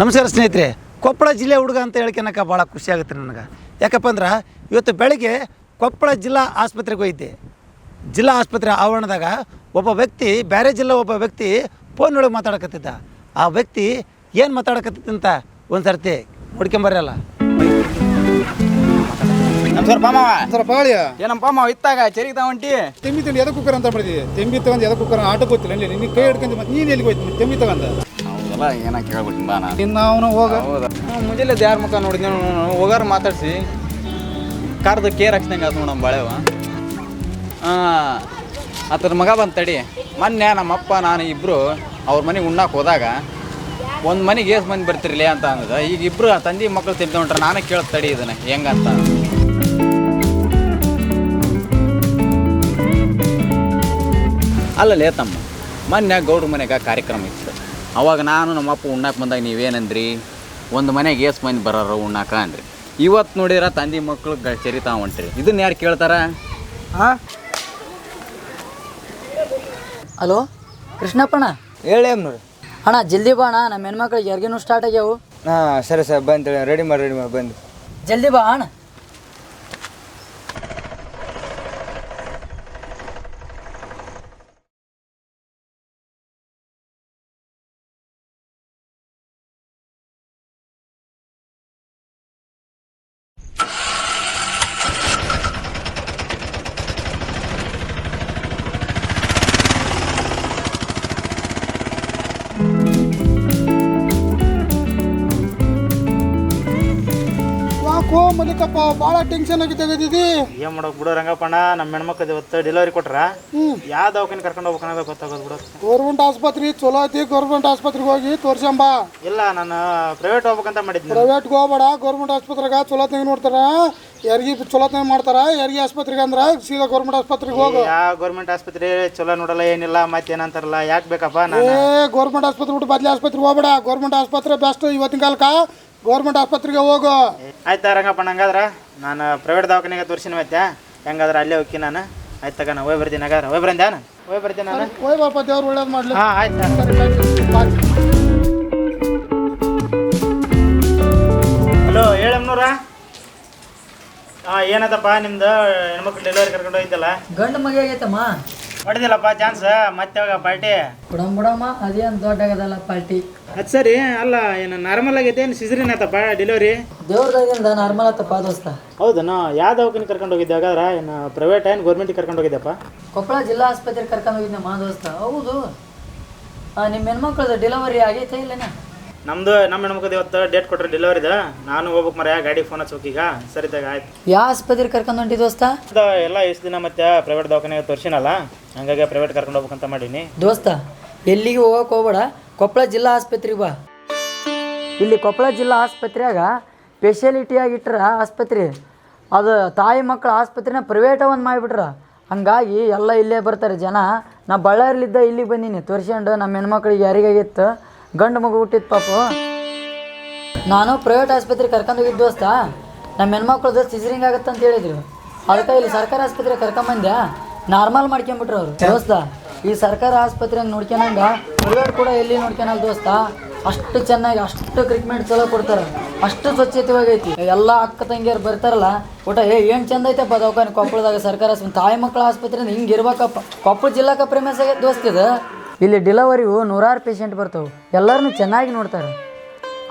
ನಮಸ್ಕಾರ ಸ್ನೇಹಿತರೆ ಕೊಪ್ಪಳ ಜಿಲ್ಲೆ ಹುಡುಗ ಅಂತ ಹೇಳ್ಕೊಳಕ ಭಾಳ ಖುಷಿ ಆಗುತ್ತೆ ನನಗೆ. ಯಾಕಪ್ಪ ಅಂದ್ರೆ ಇವತ್ತು ಬೆಳಗ್ಗೆ ಕೊಪ್ಪಳ ಜಿಲ್ಲಾ ಆಸ್ಪತ್ರೆಗೆ ಹೋಗಿದ್ದೆ. ಜಿಲ್ಲಾ ಆಸ್ಪತ್ರೆ ಆವರಣದಾಗ ಒಬ್ಬ ವ್ಯಕ್ತಿ ಬೇರೆ ಜಿಲ್ಲಾ ಒಬ್ಬ ವ್ಯಕ್ತಿ ಫೋನ್ ಒಳಗೆ ಮಾತಾಡಕತ್ತಿದ್ದ. ಆ ವ್ಯಕ್ತಿ ಏನು ಮಾತಾಡಕತ್ತಿದ್ದ ಅಂತ ಒಂದು ಸರ್ತಿ ನೋಡ್ಕೊಂಬರಲ್ಲ ನಮಸ್ಕಾರ ಪಾಮವ ಸರ್ ಪಾಳಿಯ. ಏನಪ್ಪ ಮಾವ ಇತ್ತಾಗ ಚರಿಗೆ ತಗೊಂಡಿ. ತೆಂಬಿ ತಂದು ಎದಕ್ಕೆ ಕುಕ್ಕರ್ ಅಂತ ಬಿಡಿದ್ವಿ ತೆಂಬಿ ತಗೊಂಡು ಎದಕ್ಕೆ ಕುಕ್ಕರ್? ಆಟ ಗೊತ್ತಿಲ್ಲ ಅಲ್ಲಿ ನಿನ್ನ ಕೈ ಹಿಡ್ಕೊಂಡು ಮತ್ತೆ ನೀನು ಎಲ್ಲಿಗೆ ಹೋಯ್ತು? ತೆಂಬಿ ತಗೊಂಡ. ಹೌದಲ್ಲ ಏನ ಕೇಳ್ಬಿಟ್ಟು ಬಾ ನಾನು. ಇನ್ನು ಅವನು ಹೋಗ ಹೌದಾ? ಮುಂಜಾನೆ ಯಾರ ಮುಖ ನೋಡಿದ್ವಿ ಹೋಗಾರ ಮಾತಾಡ್ಸಿ. ಕಾರ್ದು ಕೇರ್ ಹಾಕ್ಸ್ದಂಗೆ ಅದು ನಮ್ಮ ಬಾಳೆವ ಹಾಂ ಆತನ ಮಗ ಬಂತ ತಡಿ. ಮೊನ್ನೆ ನಮ್ಮಪ್ಪ ನಾನು ಇಬ್ಬರು ಅವ್ರ ಮನೆಗೆ ಉಣ್ಣಕ್ಕೆ ಹೋದಾಗ ಒಂದು ಮನೆಗೆ ಏಸ್ ಮಂದಿ ಬರ್ತಿರ್ಲಿ ಅಂತ ಅಂದದ ಈಗ ಇಬ್ಬರು ತಂದೆ ಮಕ್ಕಳು ತಿಂತ ಹೊಂಟ್ರೆ ನಾನೇ ಕೇಳ್ತ ತಡಿ ಇದನ್ನ. ಹೆಂಗಂತ ಅಲ್ಲಲ್ಲೇ ತಮ್ಮ ಮೊನ್ನೆ ಗೌಡ್ರ ಮನೆಗೆ ಕಾರ್ಯಕ್ರಮ ಇತ್ತು. ಅವಾಗ ನಾನು ನಮ್ಮಪ್ಪ ಉಣ್ಣಕ್ಕೆ ಬಂದಾಗ ನೀವೇನಂದ್ರಿ? ಒಂದು ಮನೆಗೆ ಏಸ್ ಮಂದಿ ಬರೋರು ಉಣ್ಣಾಕ ಅಂದ್ರಿ. ಇವತ್ತು ನೋಡಿರ ತಂದೆ ಮಕ್ಕಳು ಗ ಚರಿತಾ ಹೊಂಟ್ರಿ ಇದನ್ನ ಯಾರು ಕೇಳ್ತಾರ? ಹಲೋ? ಕೃಷ್ಣಪ್ಪಣ್ಣ? ಹೇಳಿ ನೋಡಿ. ಅಣ್ಣ ಜಲ್ದಿ ಬಾ ಅಣ್ಣ. ನಮ್ಮ ಹೆಣ್ಮಕ್ಳಿಗೆ ಯಾರಿಗೇನು ಸ್ಟಾರ್ಟ್ ಆಗ್ಯಾವು. ಹಾಂ ಸರಿ ಸರ್ ಬಂದು ರೆಡಿ ಮಾಡಿ ರೆಡಿ ಮಾಡಿ ಬಂದು. ಜಲ್ದಿ ಬಾ ಅಣ್ಣ. ಮಲ್ಲಿಕಪ್ಪ ಭಾಳ ಟೆನ್ಷನ್ ಆಗಿ ತೆಗೆದಿದ್ದಿ ಏನ್ ಮಾಡೋಕ್ ಬಿಡೋ ರಂಗಪ್ಪಣ್ಣ ನಮ್ಮ ಹೆಣ್ಮಕ್ಳು ಇವತ್ತು ಡೆಲಿವರಿ ಕೊಟ್ರ. ಯಾವ ದವಾಖಾನೆ ಕರ್ಕೊಂಡು ಹೋಗ್ಬೇಕು ಅನ್ನೋದು ಗೊತ್ತಾಗೋದು ಬಿಡು. ಗೌರ್ಮೆಂಟ್ ಆಸ್ಪತ್ರೆ ಚಲೋ ಐತಿ ಗೌರ್ಮೆಂಟ್ ಆಸ್ಪತ್ರೆಗೆ ಹೋಗಿ ತೋರ್ಸಂಬ. ಇಲ್ಲ ನಾನು ಪ್ರೈವೇಟ್ ಹೋಗ್ಬೇಕಂತ ಮಾಡಿದ್ನಿ ಪ್ರೈವೇಟ್ಗೆ ಹೋಗ್ಬೇಡ ಗೌರ್ಮೆಂಟ್ ಆಸ್ಪತ್ರೆಗೆ ಚಲೋತ್ನಾಗ ನೋಡ್ತಾರ. ಯಾರಿಗೆ ಚಲೋತ್ನಾಗ ಮಾಡ್ತಾರ ಯಾರಿಗೆ ಆಸ್ಪತ್ರೆಗೆ ಅಂದ್ರೆ ಸೀದಾ ಗೌರ್ಮೆಂಟ್ ಆಸ್ಪತ್ರೆಗೆ ಹೋಗು. ಯಾವ ಗೌರ್ಮೆಂಟ್ ಆಸ್ಪತ್ರೆ ಚಲೋ ನೋಡಲ್ಲ ಏನಿಲ್ಲ ಮತ್ತೆ ಏನಂತಾರಲ್ಲ ಯಾಕೆ ಬೇಕಪ್ಪ ಏ ನಾನು ಗೌರ್ಮೆಂಟ್ ಆಸ್ಪತ್ರೆ ಬಿಟ್ಟು ಬದ್ಲಿ ಆಸ್ಪತ್ರೆಗೆ ಹೋಗ್ಬೇಡ. ಗೌರ್ಮೆಂಟ್ ಆಸ್ಪತ್ರೆ ಬೆಸ್ಟ್ ಇವತ್ತಿನ ಕಾಲಕ್ಕ. ಗೌರ್ಮೆಂಟ್ ಆಸ್ಪತ್ರೆಗೆ ಹೋಗು. ಆಯ್ತಾ ರಂಗಪ್ಪಣ್ಣ ಹಂಗಾದ್ರೆ ನಾನು ಪ್ರೈವೇಟ್ ದವಾಖಾನೆಗೆ ತೋರಿಸಿನ ಮತ್ತೆ. ಹೆಂಗಾದ್ರೆ ಅಲ್ಲೇ ಹೋಗಿ ನಾನು. ಆಯ್ತು ತಗ ನಾನು ಹೋಗಿ ಬರ್ತೀನಿ ಹಾಗಾದ್ರೆ. ಹೋಗಿ ನಾನು? ಹೋಗಿ ಬರ್ತೀನಿ ನಾನು. ಹೋಯ್ ಬಾಪ ದೇವ್ರು ಒಳ್ಳೇದು ಮಾಡ್ಲಿ. ಹಾಂ ಆಯ್ತು ಸರಿ. ಹಲೋ ಹೇಳಮ್ನೂರ? ಹಾಂ ಏನದಪ್ಪ ನಿಮ್ದು? ಹೆಣ್ಮಕ್ಳು ಡೆಲಿವರಿ ಕರ್ಕೊಂಡು ಹೋಯ್ತಲ್ಲ? ಗಂಡು ಮಗ ಆಗೈತಮ್ಮ ಹೊಡೆದಿಲ್ಲಪ್ಪ ಚಾನ್ಸ್ ಮತ್ತೆ ಯಾವಾಗ ಪಾರ್ಟಿ ಬಿಡಮ್ ಬಿಡಮ್ಮ ಅದೇನು ದೊಡ್ಡ ಆಗದಲ್ಲ ಪಾರ್ಟಿ ಅದು ಸರಿ. ಅಲ್ಲ ಏನು ನಾರ್ಮಲ್ ಆಗೈತೆ ಏನು ಸಿಸರಿನ್ ಆತಪ್ಪ ಡೆಲಿವರಿ ದೇವ್ರದಾಗಿಂದ ನಾರ್ಮಲ್ ಆತಪ್ಪ ದೋಸ್ತ. ಹೌದನು? ಯಾವ ದವಾಖಾನೆ ಕರ್ಕೊಂಡು ಹೋಗಿದ್ದೆ? ಹಾಗಾದ್ರೆ ಏನು ಪ್ರೈವೇಟ್ ಏನು ಗೌರ್ಮೆಂಟಿಗೆ ಕರ್ಕೊಂಡು ಹೋಗಿದ್ದೆಪ್ಪ? ಕೊಪ್ಪಳ ಜಿಲ್ಲಾ ಆಸ್ಪತ್ರೆಗೆ ಕರ್ಕೊಂಡು ಹೋಗಿದ್ದೆ ಮಾ ದೋಸ್ತ. ಹೌದು. ಆ, ನಿಮ್ಮ ಹೆಣ್ಮಕ್ಳದ್ದು ಡೆಲಿವರಿ ಆಗೈತೆ ಇಲ್ಲೇನ? ನಮ್ದು ನಮ್ಮ ಹೆಣ್ಮಕ್ಳು ಇವತ್ತು ಡೇಟ್ ಕೊಟ್ಟರೆ ಡೆಲಿವರಿದ ನಾನು ಹೋಗ್ಬೇಕು ಮರ ಗಾಡಿ ಫೋನ್ ಹಚ್ಚೋಕೀಗ ಸರಿ ತಗ ಆಯ್ತು. ಯಾವ ಆಸ್ಪತ್ರೆ ಕರ್ಕೊಂಡು ಹೊಂಟಿ ದೋಸ್ತ? ಅದ ಎಲ್ಲ ಎಷ್ಟು ದಿನ ಮತ್ತೆ ಪ್ರೈವೇಟ್ ದವಾಖಾನೆಗೆ ತೋರಿಸಿನಲ್ಲ ಹಂಗಾಗಿ ಪ್ರೈವೇಟ್ ಕರ್ಕೊಂಡು ಹೋಗ್ಬೇಕಂತ ಮಾಡೀನಿ. ದೋಸ್ತ ಎಲ್ಲಿಗೆ ಹೋಗಕ್ಕೆ ಹೋಗ್ಬೇಡ. ಕೊಪ್ಪಳ ಜಿಲ್ಲಾ ಆಸ್ಪತ್ರೆಗೆ ಬಾ. ಇಲ್ಲಿ ಕೊಪ್ಪಳ ಜಿಲ್ಲಾ ಆಸ್ಪತ್ರೆಯಾಗ ಸ್ಪೆಷಾಲಿಟಿ ಇಟ್ರ ಆಸ್ಪತ್ರೆ. ಅದು ತಾಯಿ ಮಕ್ಕಳ ಆಸ್ಪತ್ರೆನ ಪ್ರೈವೇಟ ಒಂದು ಮಾಡಿಬಿಟ್ರ. ಹಂಗಾಗಿ ಎಲ್ಲ ಇಲ್ಲೇ ಬರ್ತಾರೆ ಜನ. ನಾ ಬಳ್ಳಾರಿಲಿದ್ದ ಇಲ್ಲಿಗೆ ಬಂದೀನಿ. ತೋರಿಸ್ಕೊಂಡು ನಮ್ಮ ಹೆಣ್ಮಕ್ಳಿಗೆ ಯಾರಿಗಾಗಿತ್ತು. ಗಂಡು ಮಗು ಹುಟ್ಟಿತ್ತು ಪಾಪು. ನಾನು ಪ್ರೈವೇಟ್ ಆಸ್ಪತ್ರೆ ಕರ್ಕೊಂಡು ಹೋಗಿದ್ದ ದೋಸ್ತ. ನಮ್ಮ ಹೆಣ್ಮಕ್ಳದ್ದು ಸಿಜರಿಂಗ್ ಆಗುತ್ತೆ ಅಂತ ಹೇಳಿದ್ರು. ಅದಕ್ಕೆ ಇಲ್ಲಿ ಸರ್ಕಾರಿ ಆಸ್ಪತ್ರೆ ಕರ್ಕೊಂಬಂದ್ಯಾ ನಾರ್ಮಲ್ ಮಾಡ್ಕೊಂಬಿಟ್ರು ಅವರು. ದೋಸ್ತ ಈ ಸರ್ಕಾರಿ ಆಸ್ಪತ್ರೆ ನೋಡ್ಕೊಂಡಂಗ ಪ್ರೈವೇಟ್ ಕೂಡ ಎಲ್ಲಿ ನೋಡ್ಕೊಳಲ್ಲ ದೋಸ್ತ? ಅಷ್ಟು ಚೆನ್ನಾಗಿ ಅಷ್ಟು ಟ್ರೀಟ್ಮೆಂಟ್ ಚಲೋ ಕೊಡ್ತಾರೆ. ಅಷ್ಟು ಸ್ವಚ್ಛತೆವಾಗೈತಿ. ಎಲ್ಲ ಅಕ್ಕ ತಂಗಿಯರು ಬರ್ತಾರಲ್ಲ ಊಟ ಏ ಏನು ಚಂದ ಐತಪ್ಪ ದವಾಖಾನೆ ಕೊಪ್ಪಳದಾಗ ಸರ್ಕಾರಿ ಆಸ್ಪತ್ರೆ? ತಾಯಿ ಮಕ್ಕಳ ಆಸ್ಪತ್ರೆ ಹಿಂಗೆ ಇರ್ಬೇಕಪ್ಪ. ಕೊಪ್ಪಳ ಜಿಲ್ಲಾಕ ಪ್ರೇಮಸ್ ಆಗೈತೆ ದೋಸ್ತ ಇದು. ಇಲ್ಲಿ ಡಿಲವರಿವು ನೂರಾರು ಪೇಷಂಟ್ ಬರ್ತಾವೆ. ಎಲ್ಲರನ್ನೂ ಚೆನ್ನಾಗಿ ನೋಡ್ತಾರೆ.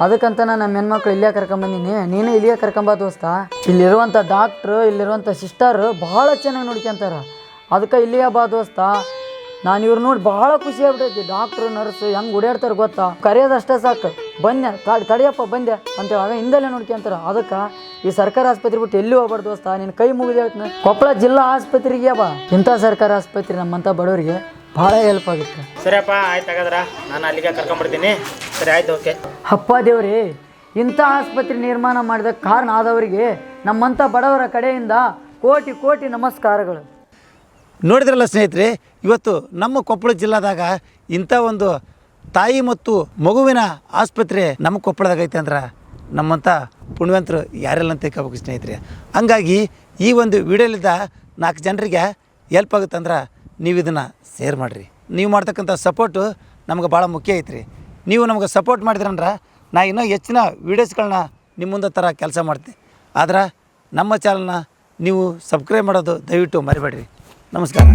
ಅದಕ್ಕಂತ ನಾನು ನಮ್ಮ ಹೆಣ್ಮಕ್ಳು ಇಲ್ಲೇ ಕರ್ಕೊಂಬಂದಿನಿ. ನೀನು ಇಲ್ಲಿಯೇ ಕರ್ಕೊಂಬ ದೋಸ್ತ. ಇಲ್ಲಿರುವಂಥ ಡಾಕ್ಟ್ರು ಇಲ್ಲಿರುವಂಥ ಸಿಸ್ಟರು ಭಾಳ ಚೆನ್ನಾಗಿ ನೋಡ್ಕೊಂತಾರೆ ಅದಕ್ಕೆ ಇಲ್ಲಿಯೇ ಬಾ ದೋಸ್ತ. ನಾನು ಇವ್ರು ನೋಡಿ ಭಾಳ ಖುಷಿ ಆಗ್ಬಿಟ್ಟೈತಿ ಡಾಕ್ಟ್ರು ನರ್ಸು ಹೆಂಗೆ ಓಡಾಡ್ತಾರೆ ಗೊತ್ತಾ? ಕರೆಯೋದಷ್ಟೇ ಸಾಕು. ಬಂದೆ ತಡಿ, ತಡಿಯಪ್ಪ ಬಂದೆ ಅಂತೇಳಿ ಹಿಂದೆಲ್ಲೇ ನೋಡ್ಕೊಂತಾರೆ ಅದಕ್ಕೆ ಈ ಸರ್ಕಾರಿ ಆಸ್ಪತ್ರೆ ಬಿಟ್ಟು ಎಲ್ಲಿ ಹೋಗ್ಬಾರ್ದು ದೋಸ್ತ? ನಿನ್ನ ಕೈ ಮುಗಿದ ಕೊಪ್ಪಳ ಜಿಲ್ಲಾ ಆಸ್ಪತ್ರೆಗೆ ಬಾ. ಇಂಥ ಸರ್ಕಾರಿ ಆಸ್ಪತ್ರೆ ನಮ್ಮಂಥ ಬಡವರಿಗೆ ಭಾಳ ಹೆಲ್ಪ್ ಆಗುತ್ತೆ. ಸರಿಯಪ್ಪ ಆಯ್ತು ಹಾಗಾದ್ರೆ ನಾನು ಅಲ್ಲಿಗೆ ಕರ್ಕೊಂಡ್ಬಿಡ್ತೀನಿ. ಸರಿ ಆಯ್ತು ಓಕೆ ಅಪ್ಪ ದೇವ್ರಿ ಇಂಥ ಆಸ್ಪತ್ರೆ ನಿರ್ಮಾಣ ಮಾಡಿದ ಕಾರಣ ಆದವರಿಗೆ ನಮ್ಮಂಥ ಬಡವರ ಕಡೆಯಿಂದ ಕೋಟಿ ಕೋಟಿ ನಮಸ್ಕಾರಗಳು. ನೋಡಿದ್ರಲ್ಲ ಸ್ನೇಹಿತರೆ ಇವತ್ತು ನಮ್ಮ ಕೊಪ್ಪಳ ಜಿಲ್ಲಾದಾಗ ಇಂಥ ಒಂದು ತಾಯಿ ಮತ್ತು ಮಗುವಿನ ಆಸ್ಪತ್ರೆ ನಮ್ಮ ಕೊಪ್ಪಳದಾಗ ಐತೆ ಅಂದ್ರೆ ನಮ್ಮಂಥ ಪುಣ್ಯವಂತರು ಯಾರೆಲ್ಲ ಅಂತ ತಿಳ್ಕೋಬೇಕು ಸ್ನೇಹಿತರೆ. ಹಂಗಾಗಿ ಈ ಒಂದು ವಿಡಿಯೋಲಿದ್ದ ನಾಲ್ಕು ಜನರಿಗೆ ಹೆಲ್ಪ್ ಆಗುತ್ತಂದ್ರೆ ನೀವು ಇದನ್ನು ಸೇರ್ ಮಾಡಿರಿ. ನೀವು ಮಾಡ್ತಕ್ಕಂಥ ಸಪೋರ್ಟು ನಮ್ಗೆ ಭಾಳ ಮುಖ್ಯ ಐತ್ರಿ. ನೀವು ನಮ್ಗೆ ಸಪೋರ್ಟ್ ಮಾಡಿದ್ರಂದ್ರೆ ನಾ ಇನ್ನೂ ಹೆಚ್ಚಿನ ವೀಡಿಯೋಸ್ಗಳನ್ನ ನಿಮ್ಮ ಮುಂದೆ ಥರ ಕೆಲಸ ಮಾಡ್ತೀನಿ. ಆದ್ರೆ ನಮ್ಮ ಚಾನಲ್ನ ನೀವು ಸಬ್ಸ್ಕ್ರೈಬ್ ಮಾಡೋದು ದಯವಿಟ್ಟು ಮರಿಬೇಡ್ರಿ. ನಮಸ್ಕಾರ.